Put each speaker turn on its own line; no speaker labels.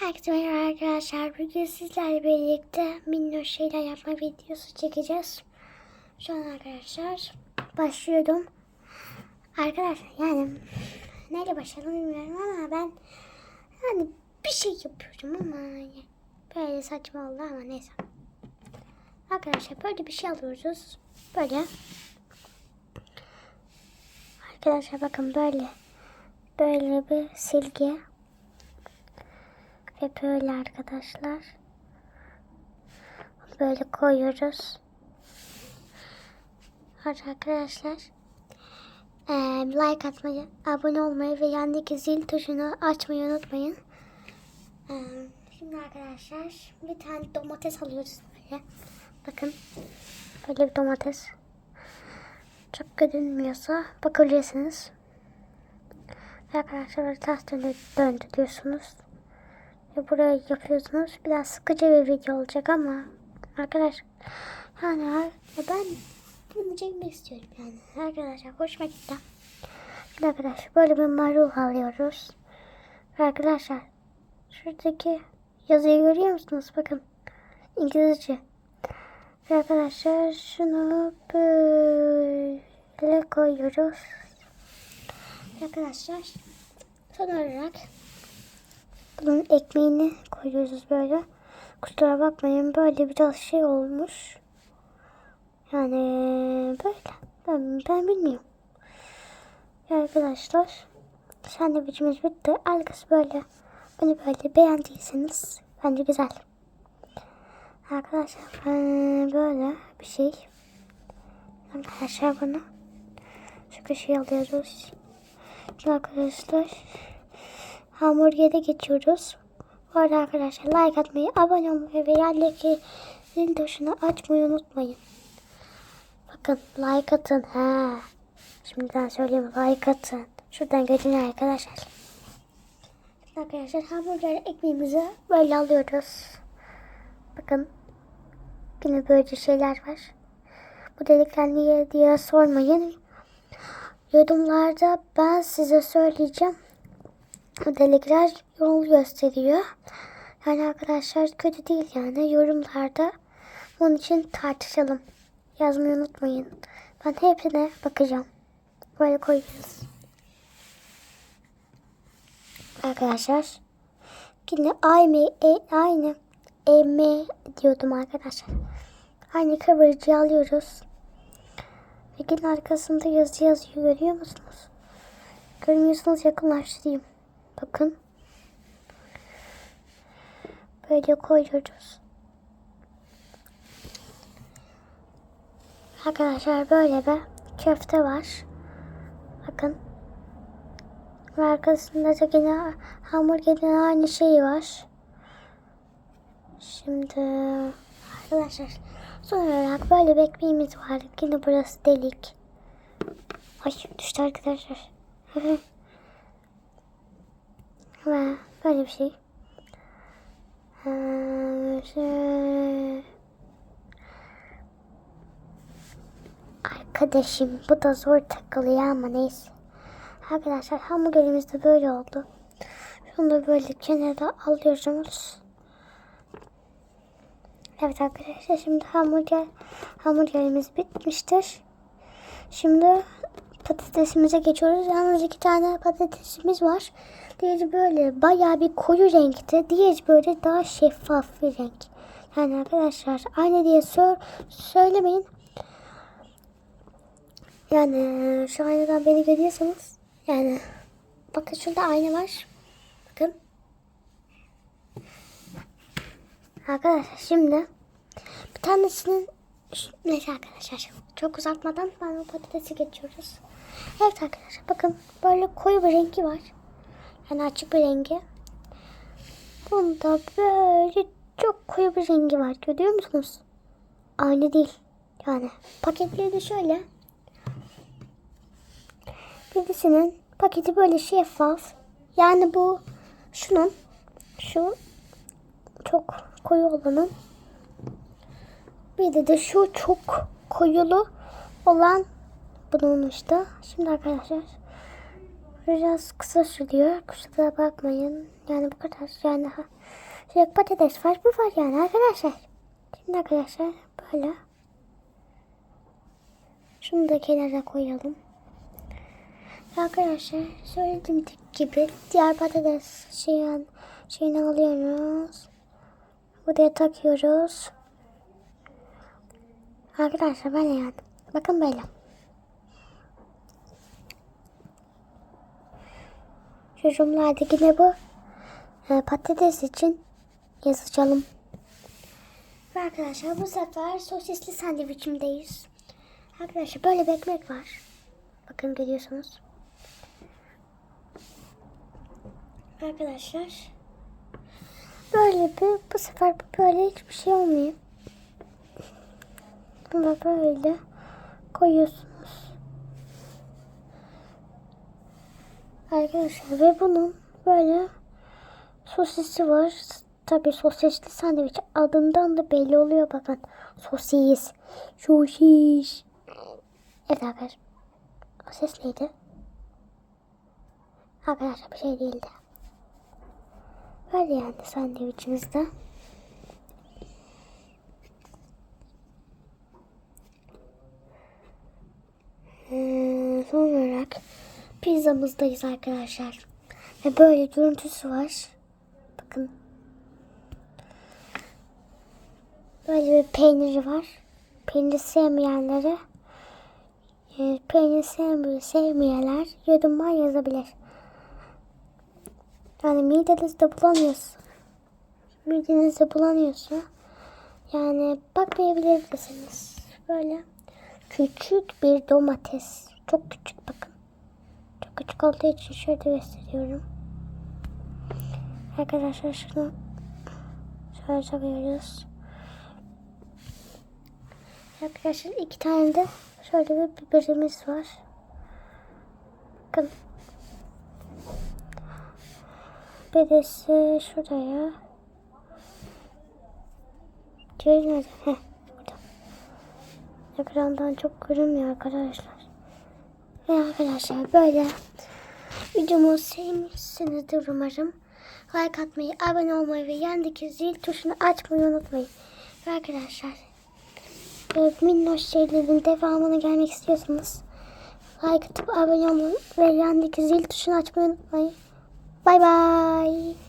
Herkese merhaba arkadaşlar. Bugün sizlerle birlikte minnoş şeyler yapma videosu çekeceğiz. Şu an arkadaşlar başlıyorum. Arkadaşlar yani neyle başlayalım bilmiyorum ama ben yani bir şey yapıyorum ama yani böyle saçma oldu ama neyse. Arkadaşlar böyle bir şey alıyoruz. Böyle. Arkadaşlar bakın böyle. Böyle bir silgi. Ve böyle arkadaşlar. Böyle koyuyoruz. Hadi arkadaşlar. eee, like atmayı, abone olmayı ve yandaki zil tuşunu açmayı unutmayın. Eee, şimdi arkadaşlar bir tane domates alıyoruz böyle. Bakın. Böyle bir domates. Çok görünmüyorsa bakabilirsiniz. Arkadaşlar ters döndü, döndürüyorsunuz. Ve buraya yapıyorsunuz. Biraz sıkıcı bir video olacak ama arkadaş yani ya ben bunu çekmek istiyorum yani. Arkadaşlar hoşuma gitti. Şimdi arkadaşlar böyle bir marul alıyoruz. Arkadaşlar şuradaki yazıyı görüyor musunuz? Bakın İngilizce. Ve arkadaşlar şunu böyle koyuyoruz. Arkadaşlar son olarak bunun ekmeğini koyuyoruz böyle. Kusura bakmayın böyle biraz şey olmuş. Yani böyle. Ben, ben bilmiyorum. Ya arkadaşlar sandviçimiz bitti. Arkası böyle. Bunu böyle beğendiyseniz bence güzel. Arkadaşlar böyle bir şey. Arkadaşlar bunu şu köşeye alıyoruz. Arkadaşlar hamburgere geçiyoruz. Bu arada arkadaşlar like atmayı, abone olmayı ve yandaki zil tuşunu açmayı unutmayın. Bakın like atın. Ha. Şimdiden söyleyeyim like atın. Şuradan görün arkadaşlar. Arkadaşlar hamburger ekmeğimizi böyle alıyoruz. Bakın. Yine böyle şeyler var. Bu delikler niye diye sormayın. Yorumlarda ben size söyleyeceğim. Delikler yol gösteriyor. Yani arkadaşlar kötü değil yani yorumlarda. Bunun için tartışalım. Yazmayı unutmayın. Ben hepsine bakacağım. Böyle koyuyoruz. Arkadaşlar. Yine aynı, e, aynı emme diyordum arkadaşlar. Aynı kıvırcığı alıyoruz. Ve yine arkasında yazı yazıyor görüyor musunuz? Görmüyorsunuz yakınlaştırayım. Bakın. Böyle koyuyoruz. Arkadaşlar böyle bir köfte var. Bakın. Ve arkasında da yine hamburgerin aynı şeyi var. Şimdi arkadaşlar son olarak böyle bir ekmeğimiz var. Yine burası delik. Ay düştü arkadaşlar. Ve böyle bir şey. Ee, şey- Arkadaşım bu da zor takılıyor ama neyse. Arkadaşlar hamburgerimiz de böyle oldu. Şunu da böyle kenara alıyoruz. Evet arkadaşlar şimdi hamburger hamburgerimiz bitmiştir. Şimdi patatesimize geçiyoruz. Yalnız iki tane patatesimiz var. Diğeri böyle bayağı bir koyu renkte. Diğeri böyle daha şeffaf bir renk. Yani arkadaşlar aynı diye sor, söylemeyin. Yani şu aynadan beni görüyorsanız yani bakın şurada ayna var. Bakın. Arkadaşlar şimdi bir tanesinin neyse arkadaşlar çok uzatmadan ben o patatesi geçiyoruz. Evet arkadaşlar bakın böyle koyu bir rengi var. Yani açık bir rengi. Bunda böyle çok koyu bir rengi var. Görüyor musunuz? Aynı değil. Yani paketleri de şöyle. Birisinin paketi böyle şeffaf. Yani bu şunun şu çok koyu olanın bir de de şu çok koyulu olan bunun işte. Şimdi arkadaşlar Biraz kısa sürüyor. Kusura bakmayın. Yani bu kadar. Yani. Şey, patates var. Bu var yani arkadaşlar. Şimdi arkadaşlar böyle. Şunu da kenara koyalım. Arkadaşlar söylediğim gibi diğer patates şeyin, şeyini alıyoruz. Buraya takıyoruz. Arkadaşlar böyle yani. Bakın böyle. Yorumlarda yine bu e, patates için yazacağım. Ve arkadaşlar bu sefer sosisli sandviçimdeyiz. Arkadaşlar böyle bir ekmek var. Bakın görüyorsunuz. Arkadaşlar böyle bir bu sefer böyle hiçbir şey olmuyor. Bunu böyle koyuyorsunuz. Arkadaşlar ve bunun böyle sosisi var. Tabi sosisli sandviç adından da belli oluyor bakın. Sosis. Sosis. Evet arkadaşlar. O ses neydi? Arkadaşlar bir şey değildi. Böyle yani sandviçimizde. Ee, son olarak pizzamızdayız arkadaşlar. Ve böyle görüntüsü var. Bakın. Böyle bir peyniri var. Peynir sevmeyenlere e, peynir sevmiyor, sevmeyenler yoruma yazabilir. Yani midenizde bulanıyorsa midenizde bulanıyorsa yani bakmayabilirsiniz. Böyle küçük bir domates. Çok küçük bakın. Çok küçük olduğu için şöyle gösteriyorum. Arkadaşlar şunu şöyle takıyoruz. Arkadaşlar iki tane de şöyle bir biberimiz var. Bakın. Birisi şuraya. Nerede? Heh. Ekrandan çok görünmüyor arkadaşlar. Ve arkadaşlar böyle videomu sevmişsinizdir umarım. Like atmayı, abone olmayı ve yandaki zil tuşunu açmayı unutmayın. Ve arkadaşlar e, minnoş şeylerin devamını gelmek istiyorsanız like atıp abone olun ve yandaki zil tuşunu açmayı unutmayın. Bay bay.